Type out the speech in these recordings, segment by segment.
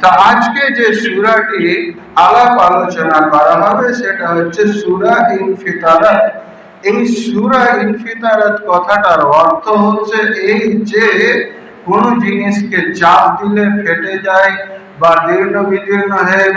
তা আজকে যে সুরাটি আলাপ আলোচনা করা হবে, সেটা হচ্ছে সুরা ইনফিতারাত। এই সুরা ইনফিতারাত কথাটার অর্থ হচ্ছে এই যে কোন জিনিসকে চাপ দিলে ফেটে যায় বা দীর্ণ বিদীর্ণ হয়ে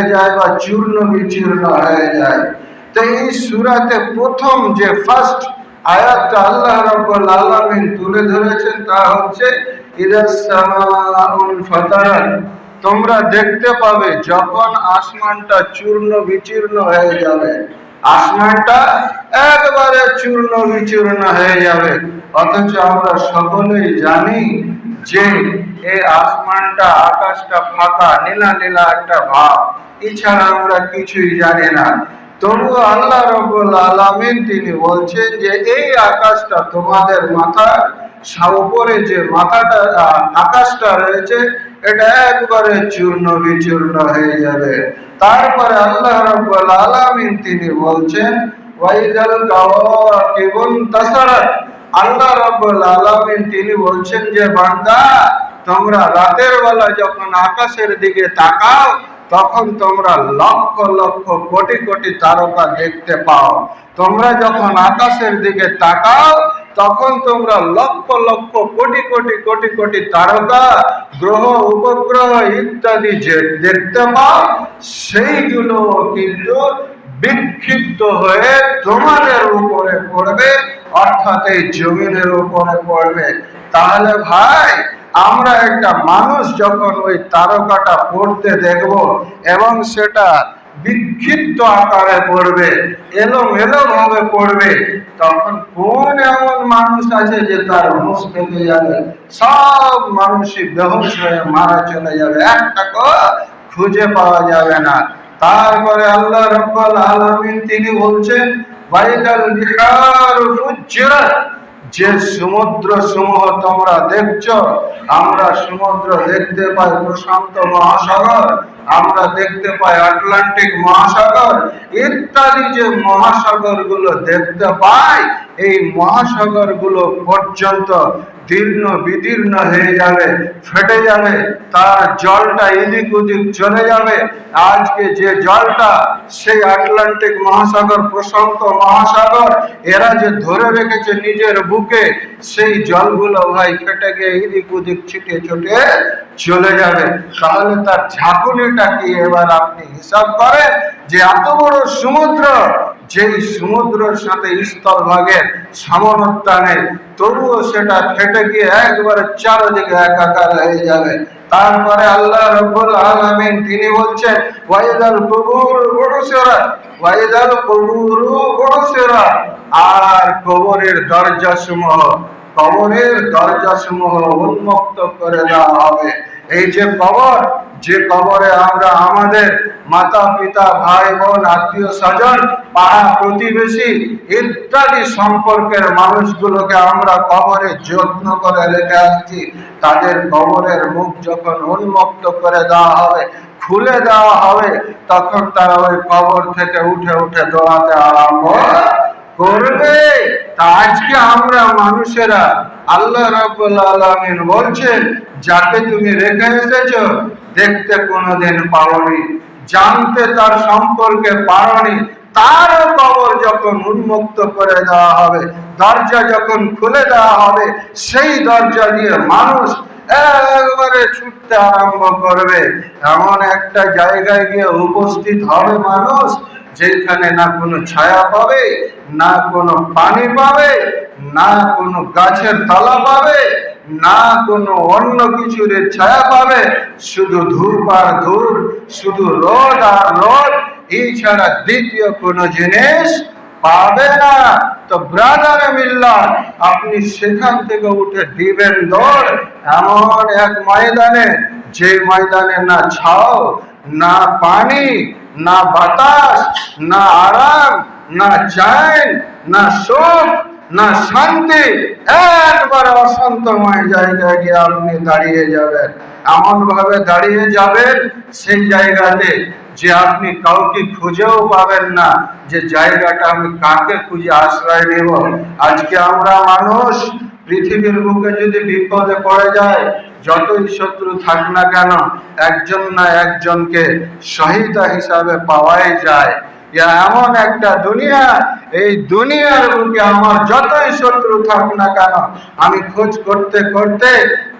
যায়- বা চূর্ণ বিচূর্ণ হয়ে যায়। তো এই সুরাতে প্রথম যে ফার্স্ট আয়াতটা আল্লাহ রাব্বুল আলামিন তুলে ধরেছেন তা হচ্ছে, ইদাস সামাউল ফাতারাত। তোমরা দেখতে পাবে যখন আসমানটা চূর্ণ বিচূর্ণ হয়ে যাবে, আসমানটা একবারে চূর্ণ বিচূর্ণ হয়ে যাবে। অথচ আমরা সকলেই জানি যে এই আসমানটা আকাশটা ফাঁকা, নীলা নীলা একটা ভাব। এছাড়া আমরা কিছুই জানি না। তবু আল্লাহ রবুল আলামিন তিনি বলছেন যে, এই আকাশটা তোমাদের মাথা উপরে যে মাথাটা আকাশটা রয়েছে এটা একবারে চূর্ণ বিচূর্ণ হয়ে যাবে। তারপরে আল্লাহ রব্বুল আলামিন তিনি বলছেন ওয়াইদাল কাওয়াকিবুন তাসারাত। আল্লাহ রব্বুল আলামিন তিনি বলছেন যে, বান্দা, তোমরা রাতের বেলা যখন আকাশের দিকে তাকাও, তখন তোমরা লক্ষ লক্ষ কোটি কোটি তারকা দেখতে পাও। তোমরা যখন আকাশের দিকে তাকাও তখন তোমরা লক্ষ লক্ষ কোটি কোটি কোটি কোটি তারকা, গ্রহ, উপগ্রহ ইত্যাদি যে দেখতে পাও, সেইগুলো কিন্তু বিক্ষিপ্ত হয়ে তোমাদের উপরে পড়বে, অর্থাৎ এই জমিনের উপরে পড়বে। তাহলে ভাই, আমরা একটা মানুষ যখন ওই তারকাটা পড়তে দেখব এবং সেটা বিক্ষিপ্ত আকারে পড়বে এলোমেলো ভাবে পড়বে, তখন কোন এমন মানুষ আছে যে তার হুঁশ পেতে যাবে, সব মানুষই বেহুশ হয়ে মারা চলে যাবে, একটা খুঁজে পাওয়া যাবে না। তারপরে আল্লাহ রব্বুল আলামিন তিনি বলছেন বাইকাল বিহার ফুজ্জিরাত যে সমুদ্র সমূহ তোমরা দেখছ, আমরা সমুদ্র দেখতে পাই প্রশান্ত মহাসাগর, আমরা দেখতে পাই আটলান্টিক মহাসাগর, ইত্যাদি যে মহাসাগরগুলো দেখতে পাই, এই মহাসাগরগুলো পর্যন্ত দীর্ণ বিদীর্ণ হয়ে যাবে, ফেটে যাবে, তার জলটা এদিক ওদিক চলে যাবে। আজকে যে জলটা সেই আটলান্টিক মহাসাগর, প্রশান্ত মহাসাগর, এরা যে ধরে রেখেছে নিজের বুকে, সেই জলগুলো ভাই ফেটে গিয়ে এদিক ওদিক ছিটে ছুটে চলে যাবে। তাহলে তার ঝাঁকুনিটা কি? এবার আপনি হিসাব করেন যে এত বড় সমুদ্র যেই সমুদ্রের সাথে স্থলভাগের সামনত্তানে তবুও সেটা ফেটে গিয়ে একবারে চারদিকে একাকার হয়ে যাবে। তারপরে আল্লাহ রব্বুল আলামিন তিনি বলছেন, ওয়াইদাল কুবুর বুরুসিরা ওয়াইদাল কুবুর বুরুসিরা আর কবরের দরজা সমূহ কবরের দরজা সমূহ উন্মুক্ত করে দেওয়া হবে। এই যে কবর যে কবরে আমরা আমাদের মাতা, পিতা, ভাই, বোন, আত্মীয়, স্বজন, পাড়া প্রতিবেশী ইত্যাদি সম্পর্কের মানুষগুলোকে আমরা কবরে যত্ন করে রেখে আসছি। তাদের কবরের মুখ যখন উন্মুক্ত করে দেওয়া হবে, খুলে দেওয়া হবে, তখন তারা ওই কবর থেকে উঠে উঠে দৌড়াতে আরম্ভ করবে। তা আজকে আমরা মানুষেরা আল্লাহ রাব্বুল আলামিন বলছেন, যাকে তুমি রেখে এসেছ দেখতে কোনোদিন পাওনি, জানতে তার সম্পর্কে পাওনি। তারও কবর যখন উন্মুক্ত করে দেওয়া হবে, দরজা যখন খুলে দেওয়া হবে, সেই দরজা দিয়ে মানুষ একবারে ছুটতে আরম্ভ করবে। এমন একটা জায়গায় গিয়ে উপস্থিত হবে মানুষ, যেখানে না কোনো ছায়া পাবে, না কোনো পানি পাবে, না কোনো গাছের তলা পাবে না কোনো অন্য কিছুর ছায়া পাবে। শুধু ধূপ আর ধূপ শুধু রোদ আর রোদ, এই ছাড়া দ্বিতীয় কোনো জিনিস পাবে না। তো ব্রাদার মিল্লা আপনি সেখান থেকে উঠে দিবেন দৌড়, এমন এক ময়দানে। যে ময়দানে না ছাও, না পানি, না বাতাস, না আরাম, না চাইন, না সুখ না শান্তি। একবার অশান্তময় জায়গায় গিয়ে আপনি দাঁড়িয়ে যাবেন। এমন ভাবে দাঁড়িয়ে যাবেন সেই জায়গাতে যে আপনি কাউকে খুঁজেও পাবেন না, যে জায়গাটা আমি কাকে খুঁজে আশ্রয় নেব। আজকে আমরা মানুষ, পৃথিবীর বুকে যদি বিপদে পড়ে যায়, যতই শত্রু থাক না কেন, একজন না একজনকে সহিতা হিসাবে পাওয়াই যায়। এমন একটা দুনিয়া, এই দুনিয়ার বুকে আমার যতই শত্রু থাক না কেন, আমি খোঁজ করতে করতে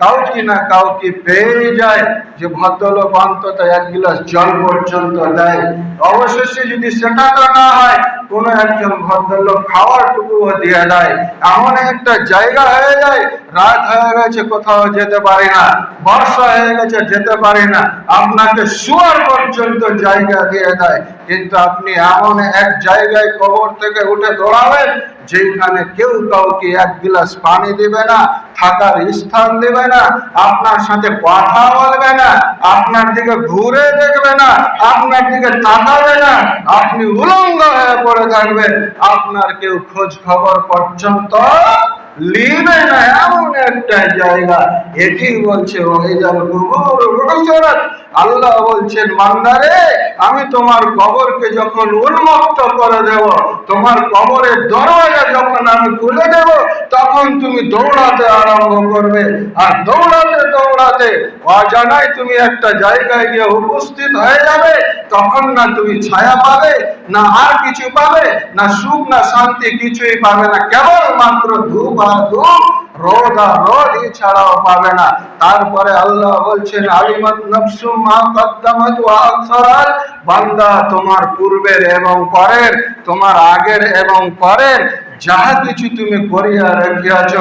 কাউকে না কাউকে পেয়ে যায় যে ভদ্রলোক অন্তত এক গিলাস জল পর্যন্ত দেয়। অবশেষে যদি সেটা তো না হয়, কোন একজন ভদ্রলোক খাওয়ার টুকুও দিয়ে দেয়। এমন একটা জায়গা হয়ে যায়, রাত হয়ে গেছে, কোথাও যেতে পারি না, বর্ষা হয়ে গেছে, যেতে পারি না। আপনাকে শুয়ার পর্যন্ত জায়গা দিয়ে দেয়। কিন্তু আপনি এমন এক জায়গায় কবর থেকে উঠে দৌড়াবেন যেখানে কেউ কাউকে এক গিলাস পানি দেবে না, থাকার স্থান দেবে না, আপনার সাথে কথা বলবে না, আপনার দিকে ঘুরে দেখবে না, আপনার দিকে তাকাবে না, আপনি উলঙ্গ হয়ে পড়ে থাকবেন, আপনার কেউ খোঁজ খবর পর্যন্ত লিবে না। এমন একটা জায়গা, এটি বলছে কুবুর গুরুসরাত আল্লাহ বলছেন মান্দারে আমি তোমার কবরকে যখন উন্মুক্ত করে দেব, তোমার কবরের দরজা যখন আমি খুলে দেব, তখন তুমি দৌড়াতে আরম্ভ করবে। আর দৌড়াতে দৌড়াতে অজানায় তুমি একটা জায়গায় গিয়ে উপস্থিত হয়ে যাবে। তখন না তুমি ছায়া পাবে, না আর কিছু পাবে, না সুখ, না শান্তি কিছুই পাবে না। কেবল মাত্র ধূপ আর ধূপ রোদ আর রোদ ছাড়াও পাবে না। তারপরে আল্লাহ বলছেন, আলিমত নফসু মা কদ্দামত ওয়া বান্দা তোমার পূর্বের এবং পরের, তোমার আগের এবং পরের যাহা কিছু তুমি করিয়া রাখিয়াছ,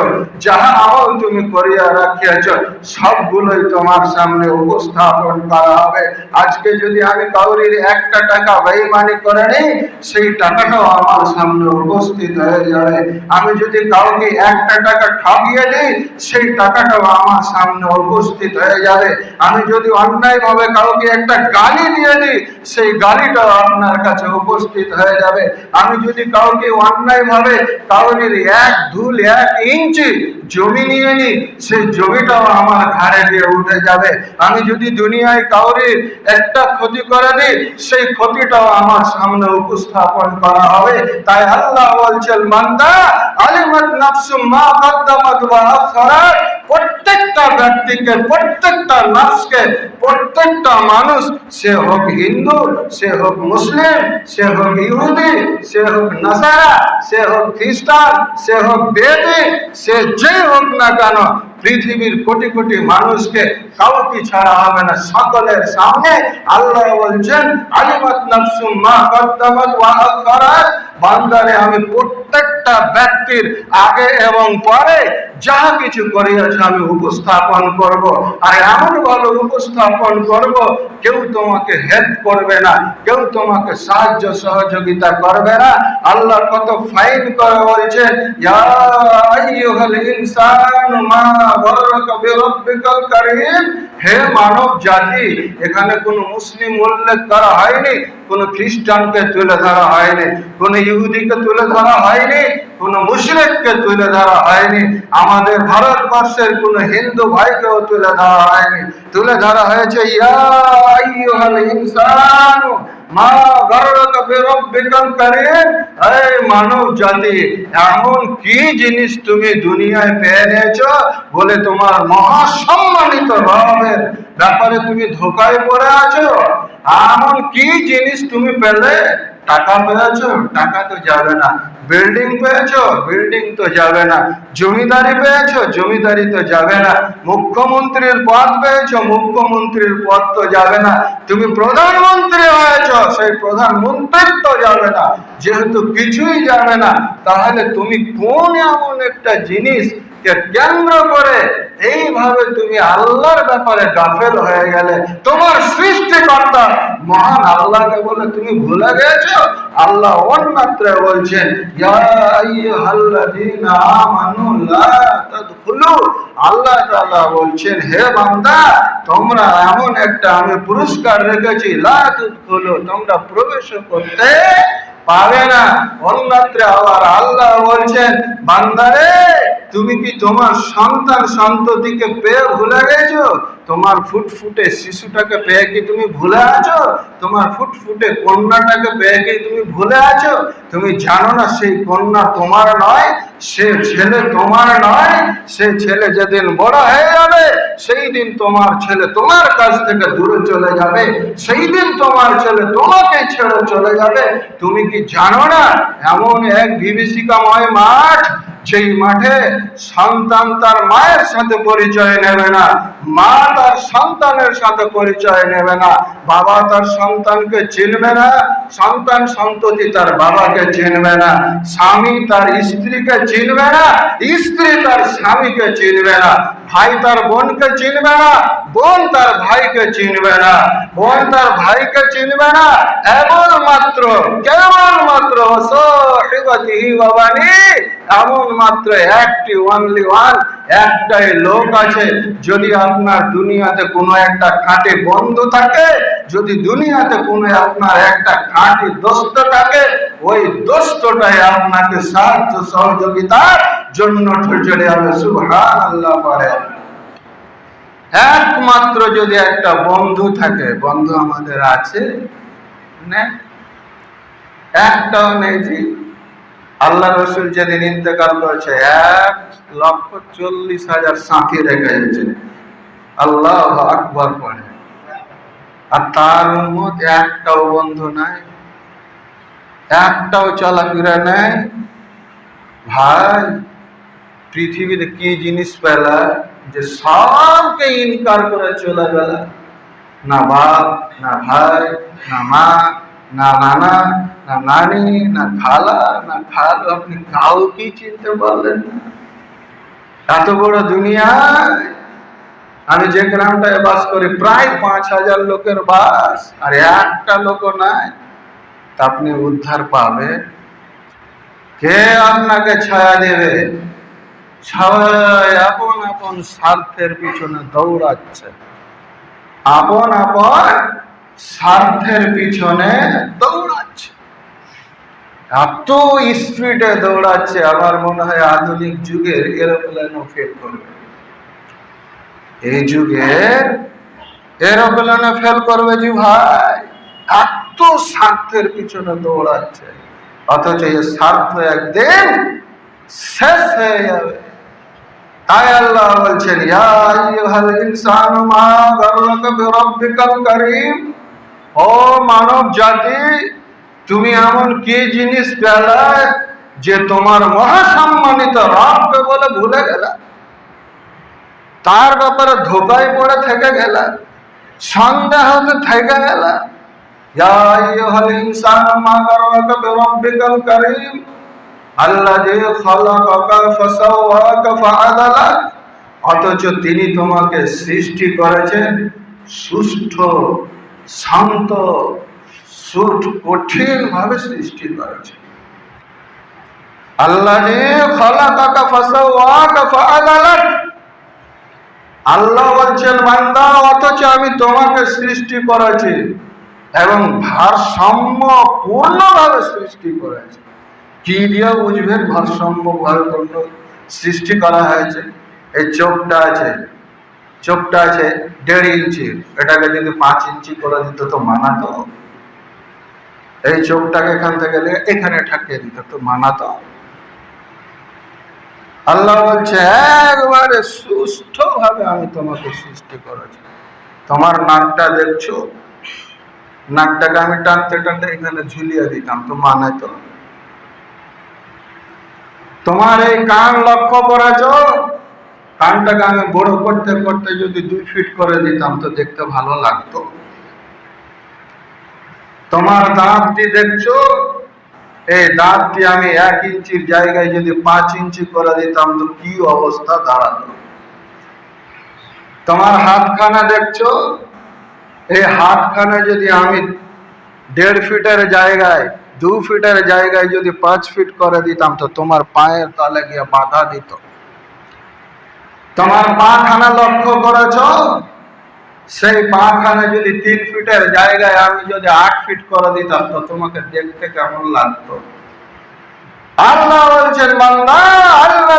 যাহা আমল তুমি করিয়া রাখিয়াছ, সবগুলোই তোমার সামনে উপস্থাপন করা হবে। আজকে যদি আমি কাউরির একটা টাকা বেইমানি করে নিই, সেই টাকাটাও আমার সামনে উপস্থিত হয়ে যাবে। আমি যদি কাউকে একটা টাকা ঠকিয়ে দিই, সেই টাকাটাও আমার সামনে উপস্থিত হয়ে যাবে। আমি যদি অন্যায় ভাবে কাউকে একটা গালি দিয়ে দিই, সেই গালিটাও আপনার কাছে উপস্থিত হয়ে যাবে। আমি যদি কাউকে অন্যায় কাউরির এক ধুল এক জমি নিয়ে নি জমিটাও আমার ঘাড়ে দিয়ে উঠে যাবে। আমি যদি দুনিয়ায় কাউরির একটা ক্ষতি করে দিই, সেই ক্ষতিটাও আমার সামনে উপস্থাপন করা হবে। তাই আল্লাহ বলছেন মান্দা আলিমত মা ওয়া আখরাত। প্রত্যেকটা ব্যক্তিকে, প্রত্যেকটা নাফসকে প্রত্যেকটা মানুষ, সে হোক হিন্দু, সে হোক মুসলিম, সে হোক ইহুদি, সে হোক নাসারা, সে হোক খ্রিস্টান, সে হোক বেদি, সে যেই হোক না কেন, পৃথিবীর কোটি কোটি মানুষকে কাউকে ছাড়া হবে না। সকলের সামনে আল্লাহ বলছেন, আলিমাত নাফসুম মা কদ্দামাত ওয়া আখরাত। বান্দারে, আমি প্রত্যেকটা ব্যক্তির আগে এবং পরে যাহা কিছু করিয়াছে আমি উপস্থাপন করব, আর এমন ভালো উপস্থাপন করব, কেউ তোমাকে হেল্প করবে না, কেউ তোমাকে সাহায্য সহযোগিতা করবে না। আল্লাহ কত ফাইন করে কারীম। হে মানব জাতি, এখানে কোনো মুসলিম উল্লেখ করা হয়নি, কোন খ্রিস্টানকে তুলে ধরা হয়নি, কোন ইহুদিকে তুলে ধরা হয়নি কোন মুশরিককে তুলে ধরা হয়নি। আমাদের ভারতবর্ষের কোন হিন্দু ভাইকেও তুলে ধরা হয়নি। তুলে ধরা হয়েছে মানব জাতি এমন কি জিনিস তুমি দুনিয়ায় পেয়ে নিয়েছো বলে তোমার মহাসম্মানিত রবের ব্যাপারে তুমি ধোকায় পড়ে আছো? এমন কি জিনিস তুমি পেলে? টাকা পেয়েছ? টাকা তো যাবে না। বিল্ডিং পেয়েছ? বিল্ডিং তো যাবে না। জমিদারি পেয়েছ? জমিদারি তো যাবে না। মুখ্যমন্ত্রীর পদ পেয়েছ? মুখ্যমন্ত্রীর পদ তো যাবে না। তুমি প্রধানমন্ত্রী হয়েছো? সেই প্রধানমন্ত্রিত্ব যাবে না। যেহেতু কিছুই যাবে না, তাহলে তুমি কোন এমন একটা জিনিস কেন্দ্র করে এইভাবে তুমি আল্লাহর ব্যাপারে গাফেল হয়ে গেলে? তোমার সৃষ্টিকর্তা মহান আল্লাহকে বলে, তুমি ভুলে গেছো? আল্লাহ অন্যত্রে বলছেন আল্লাহ তাআলা বলছেন, হে বান্দা, তোমরা এমন একটা আমি পুরস্কার রেখেছি, লা তোমরা প্রবেশ করতে পাবে না। অন্যত্রে আবার আল্লাহ বলছেন, বান্দারে, তুমি কি তোমার সন্তান সন্ততিকে পেয়ে ভুলে গেছো? তোমার ফুটফুটে শিশুটাকে পেয়ে কি তুমি ভুলে আছো? তোমার ফুটফুটে কন্যাটাকে পেয়ে তুমি ভুলে আছো? তুমি জানো না সেই কন্যা তোমার নয়, সে ছেলে তোমার নয়, সে ছেলে যেদিন বড় হয়ে যাবে, সেই দিন তোমার ছেলে তোমার কাছ থেকে দূরে চলে যাবে, সেই দিন তোমার ছেলে তোমাকে ছেড়ে চলে যাবে। তুমি কি জানো না, এমন এক বিভীষিকাময় মাঠ সেই মাঠে সন্তান তার মায়ের সাথে পরিচয় নেবে না, মা তার সন্তানের সাথে পরিচয় নেবে না, বাবা তার সন্তানকে চিনবে না, সন্তান সন্ততি তার বাবাকে চিনবে না, স্বামী তার স্ত্রীকে চিনবে না, স্ত্রী তার স্বামীকে চিনবে না। ভাই তার বোনকে চিনবে না, বোন তার ভাইকে চিনবে না, বোন তার ভাইকে চিনবে না এমন মাত্র কেমন মাত্র এমন মাত্র একটি ওয়ানলি ওয়ান একটাই লোক আছে। যদি আপনার দুনিয়াতে কোনো একটা খাঁটি বন্ধু থাকে, যদি দুনিয়াতে কোনো আপনার একটা খাঁটি দোস্ত থাকে, ওই দোস্তটাই আপনাকে সাহায্য সহযোগিতার জন্য চলে যাবে সুবহান আল্লাহ পরে একমাত্র যদি একটা বন্ধু থাকে, বন্ধু আমাদের আছে? একটাও নেই জি। আল্লাহ রসুল যেদিন ইন্তেকাল করেছে, এক লক্ষ চল্লিশ হাজার সাথী রেখে গেছে। আল্লাহ আকবর পড়ে। আর তার মধ্যে একটাও বন্ধু নাই। একটাও চলাফেরা নাই। ভাই পৃথিবীতে কি জিনিস পেলা যে সবকে ইনকার করে চলে গেল? না বাপ, না ভাই, না মা, না নানা, না নানি, না খালা, না খালু, আপনি কাউকে চিনতে পারলেন না। এত বড় দুনিয়া আমি যে গ্রামটায় বাস করি, প্রায় পাঁচ হাজার লোকের বাস, আর একটা লোক নাই। তা আপনি উদ্ধার পাবে কে আপনাকে ছায়া দেবে? সবাই আপন আপন স্বার্থের পিছনে দৌড়াচ্ছে। আপন আপন স্বার্থের পিছনে দৌড়াচ্ছে। এত স্পিডে দৌড়াচ্ছে, আমার মনে হয় আধুনিক যুগের ফেল করবে। এই এরোপ্লেনে ফেল করবে জি ভাই। এত স্বার্থের পিছনে দৌড়াচ্ছে। অথচ এই স্বার্থ একদিন শেষ হয়ে যাবে। তাই আল্লাহ বলছেন, ইয়া আইয়ুহাল ইনসানু মা গাররাকা ও মানব জাতি তুমি এমন কি জিনিস পেলে যে তোমার মহাসম্মানিত রবকে বলে ভুলে গেলে? তার ব্যাপারে ধোকায় পড়ে থেকে গেলে? সন্দেহতে থেকে গেলে? ইয়া আইয়ুহাল ইনসানু মা গাররাকা বিরাব্বিকাল কারীম আল্লাযী খালাকাকা ফাসাওয়াকা ফাআদালাক অথচ তিনি তোমাকে সৃষ্টি করেছেন সুষ্ঠ, শান্ত, সুঠ কঠিন ভাবে সৃষ্টি করেছেন। আল্লাযী খালাকাকা ফাসাওয়াকা ফাআদালাক আল্লাহ বলছেন, বান্দা, অথচ আমি তোমাকে সৃষ্টি করেছি এবং ভারসাম্য পূর্ণভাবে সৃষ্টি করেছি। কি দিয়ে বুঝবেন ভারসাম্য ভারপূর্ণ সৃষ্টি করা হয়েছে। এই চোখটা আছে চোখটা আছে দেড় ইঞ্চি। এটাকে যদি পাঁচ ইঞ্চি করে দিত তো মানাতো। এই চোখটাকে এখান থেকে এখানে ঠাকিয়ে দিত তো মানাতো। আল্লাহ বলছে, একবারে আমি তোমাকে সৃষ্টি করেছি। তোমার নাকটা দেখছ? নাকটাকে আমি টানতে টানতে এখানে ঝুলিয়ে দিতাম তো মানে তো তোমার এই কান লক্ষ্য করেছ কানটাকে আমি বড় করতে করতে যদি দুই ফিট করে দিতাম তো দেখতে ভালো লাগতো। তোমার দাঁতটি দেখছ? এই দাঁতটি আমি এক ইঞ্চির জায়গায় যদি পাঁচ ইঞ্চি করে দিতাম তো কি অবস্থা দাঁড়াতো। তোমার হাতখানা দেখছ? এই হাতখানা যদি আমি দেড় ফিটের জায়গায় দু ফিটের জায়গায় যদি পাঁচ ফিট করে দিতাম, তো তোমার পায়ের তলে গিয়ে বাধা দিত। তোমার পাখানা লক্ষ্য করেছ? সেই পাখানা যদি তিন ফিটের জায়গায় আমি যদি আট ফিট করে দিতাম, তো তোমাকে দেখতে কেমন লাগতো? আল্লাহ বলছেন, বান্দা আল্লাহ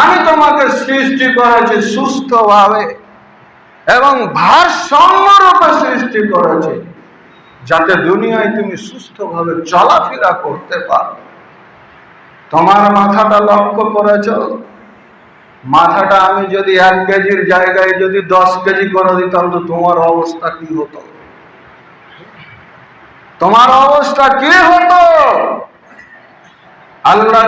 আমি তোমাকে সৃষ্টি করেছি সুস্থভাবে। এবং ভারসাম্য রূপে সৃষ্টি করেছে, যাতে দুনিয়ায় তুমি সুস্থভাবে চলাফেরা করতে পারো। তোমার মাথাটা লক্ষ্য করেছ? মাথাটা আমি যদি এক কেজির জায়গায় যদি দশ কেজি করে দিতাম, তো তোমার অবস্থা কি হতো? তোমার অবস্থা কি হতো? আল্লাহ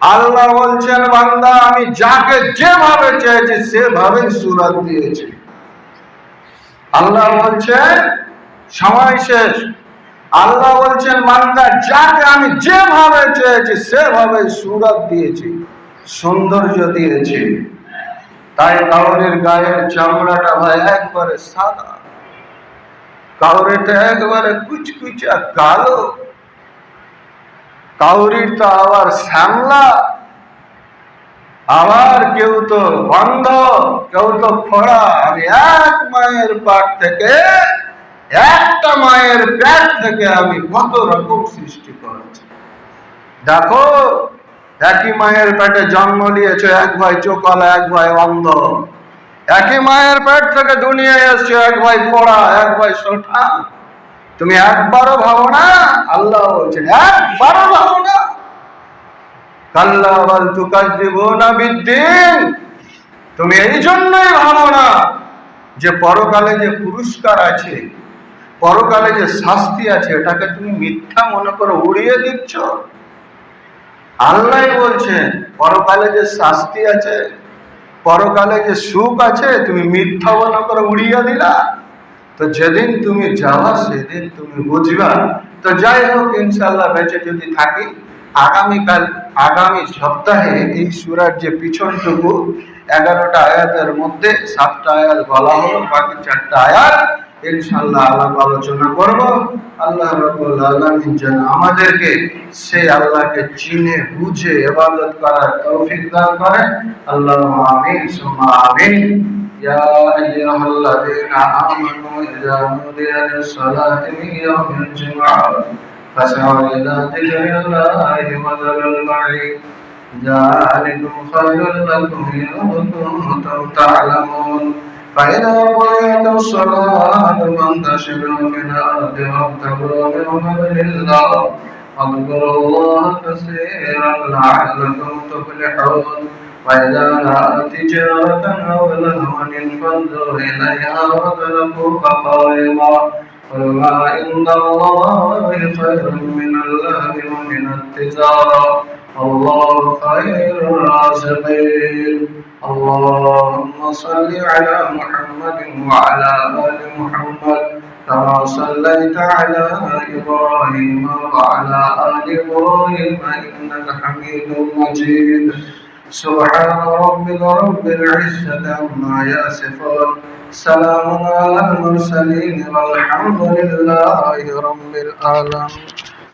আল্লাহ বলছেন, বান্দা, আমি যাকে যেভাবে চেয়েছি সেভাবে সুরাত দিয়েছি। আল্লাহ বলছেন, সময় শেষ। আল্লাহ বলছেন, বান্দা, যাকে আমি যেভাবে চেয়েছি সেভাবে সুরাত দিয়েছি, সৌন্দর্য দিয়েছি। তাই কাউরের গায়ের চামড়াটা ভাই একবারে সাদা। কাউরেটা একবারে কুচকুচা কালো কাউরির তো আবার শ্যামলা। আবার কেউ তো বন্ধ কেউ তো ফোড়া। আমি এক মায়ের পাট থেকে, একটা মায়ের পেট থেকে আমি কত রকম সৃষ্টি করেছি। দেখো, একই মায়ের পেটে জন্ম নিয়েছে এক ভাই চোকালা এক ভাই অন্ধ। একই মায়ের পেট থেকে দুনিয়ায় এসছে, এক ভাই পড়া, এক ভাই সোঠা তুমি একবারও ভাবো না, আল্লাহ বলছেন, একবারও ভাবো না। কাল্লা বল তুকাজ্জিবুনা বিদ্দিন। তুমি এই জন্যই ভাবো না যে পরকালে যে পুরস্কার আছে, পরকালে যে শাস্তি আছে, এটাকে তুমি মিথ্যা মনে করে উড়িয়ে দিচ্ছ। আল্লাহ বলছেন, পরকালে যে শাস্তি আছে পরকালে যে সুখ আছে, তুমি মিথ্যা মনে করে উড়িয়ে দিলা। তো যেদিন তুমি যাওয়া, সেদিন তুমি বুঝবা। তো যাই হোক ইনশাল্লাহ বেঁচে যদি থাকি, আগামীকাল, আগামী সপ্তাহে এই সুরার যে পিছনটুকু, এগারোটা আয়াতের মধ্যে সাতটা আয়াত বলা হলো, বাকি চারটা আয়াত ইনশাল্লাহ আলাপ আলোচনা করব আল্লাহ রব্বুল আলামিন যেন আমাদেরকে সেই আল্লাহকে চিনে বুঝে ইবাদত করার তৌফিক দান করেন আল্লাহ আমিন সুমা আমিন يا أيها الذين آمنوا إذا نودي للصلاة من يوم الجمعة فاسعوا إلى ذكر الله وذروا البعيد ذلكم خير لكم إن كنتم تعلمون فإذا قضيت الصلاة فانتشروا في الأرض وابتغوا من فضل الله. واذكروا الله كثيرا لعلكم تفلحون. وإذا رأى تجارة أو لهوا انفضوا إليها وتركوك قائما قل ما عند الله خير من اللهو ومن التجارة. الله خير الرازقين. اللهم صل على محمد وعلى آل محمد كما صليت على إبراهيم وعلى آل إبراهيم إنك حميد مجيد. سبحان ربك رب العزة عما يصفون. سلام على المرسلين والحمد لله رب العالمين.